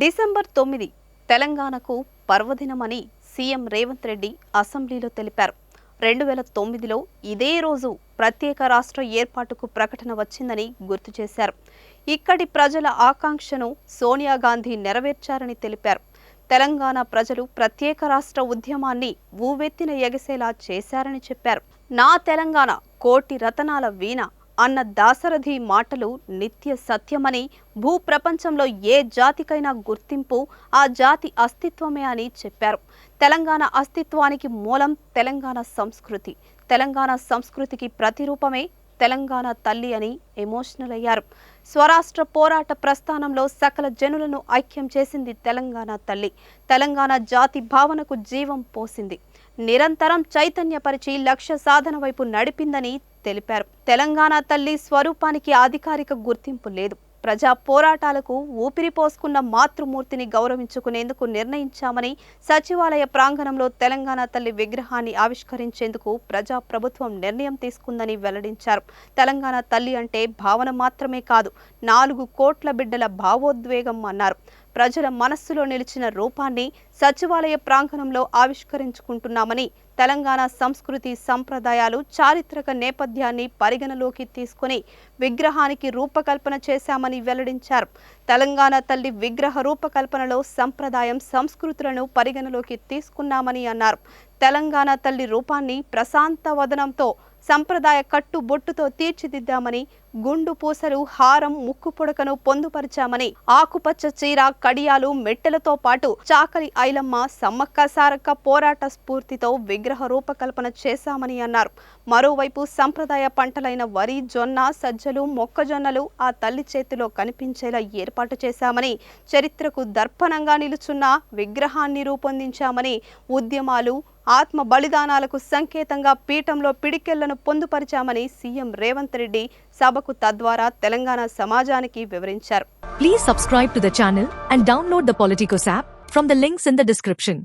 December తొమ్మిది తెలంగాణకు పర్వదినమని CM Revanth Reddy అసెంబ్లీలో తెలిపారు. రెండు వేల తొమ్మిదిలో ఇదే రోజు ప్రత్యేక రాష్ట్ర ఏర్పాటుకు ప్రకటన వచ్చిందని గుర్తు చేశారు. ఇక్కడి ప్రజల ఆకాంక్షను సోనియా గాంధీ నెరవేర్చారని తెలిపారు. తెలంగాణ ప్రజలు ప్రత్యేక రాష్ట్ర ఉద్యమాన్ని ఊవెత్తిన ఎగసేలా చేశారని చెప్పారు. నా తెలంగాణ కోటి రతనాల వీణ అన్న దాసరథి మాటలు నిత్య సత్యమని భూప్రపంచంలో ఏ జాతికైనా గుర్తింపు ఆ జాతి అస్తిత్వమే అని చెప్పారు. తెలంగాణ అస్తిత్వానికి మూలం తెలంగాణ సంస్కృతి. తెలంగాణ సంస్కృతికి ప్రతిరూపమే తెలంగాణ తల్లి అని ఎమోషనల్ అయ్యారు. స్వరాష్ట్ర పోరాట ప్రస్థానంలో సకల జనులను ఐక్యం చేసింది తెలంగాణ తల్లి. తెలంగాణ జాతి భావనకు జీవం పోసింది. నిరంతరం చైతన్యపరిచి లక్ష్య సాధన వైపు నడిపిందని తెలిపారు. తెలంగాణ తల్లి స్వరూపానికి అధికారిక గుర్తింపు లేదు. ప్రజా పోరాటాలకు ఊపిరి పోసుకున్న మాతృమూర్తిని గౌరవించుకునేందుకు నిర్ణయించామని సచివాలయ ప్రాంగణంలో తెలంగాణ తల్లి విగ్రహాన్ని ఆవిష్కరించేందుకు ప్రజా ప్రభుత్వం నిర్ణయం తీసుకుందని వెల్లడించారు. తెలంగాణ తల్లి అంటే భావన మాత్రమే కాదు నాలుగు కోట్ల బిడ్డల భావోద్వేగం అన్నారు. ప్రజల మనస్సులో నిలిచిన రూపాన్ని సచివాలయ ప్రాంగణంలో ఆవిష్కరించుకుంటున్నామని తెలంగాణ సంస్కృతి సంప్రదాయాలు చారిత్రక నేపథ్యాన్ని పరిగణలోకి తీసుకుని విగ్రహానికి రూపకల్పన చేశామని వెల్లడించారు. తెలంగాణ తల్లి విగ్రహ రూపకల్పనలో సంప్రదాయం సంస్కృతులను పరిగణలోకి తీసుకున్నామని అన్నారు. తెలంగాణ తల్లి రూపాన్ని ప్రశాంత వదనంతో సంప్రదాయ కట్టు బొట్టుతో తీర్చిదిద్దామని గుండు పూసలు హారం ముక్కు పుడకను పొందుపరిచామని ఆకుపచ్చ చీర కడియాలు మెట్టెలతో పాటు చాకలి ఐలమ్మ సమ్మక్క సారక్క పోరాట స్ఫూర్తితో విగ్రహ రూపకల్పన చేశామని అన్నారు. మరోవైపు సంప్రదాయ పంటలైన వరి జొన్న సజ్జలు మొక్కజొన్నలు ఆ తల్లి చేతిలో కనిపించేలా ఏర్పాటు చేశామని చరిత్రకు దర్పణంగా నిలుచున్న విగ్రహాన్ని రూపొందించామని ఉద్యమాలు ఆత్మ బలిదానాలకు సంకేతంగా పీఠంలో పిడికెళ్ళను పొందుపరిచామని సీఎం రేవంత్ రెడ్డి సభకు తద్వారా తెలంగాణ సమాజానికి వివరించారు. Please subscribe to the and download the app from the links in description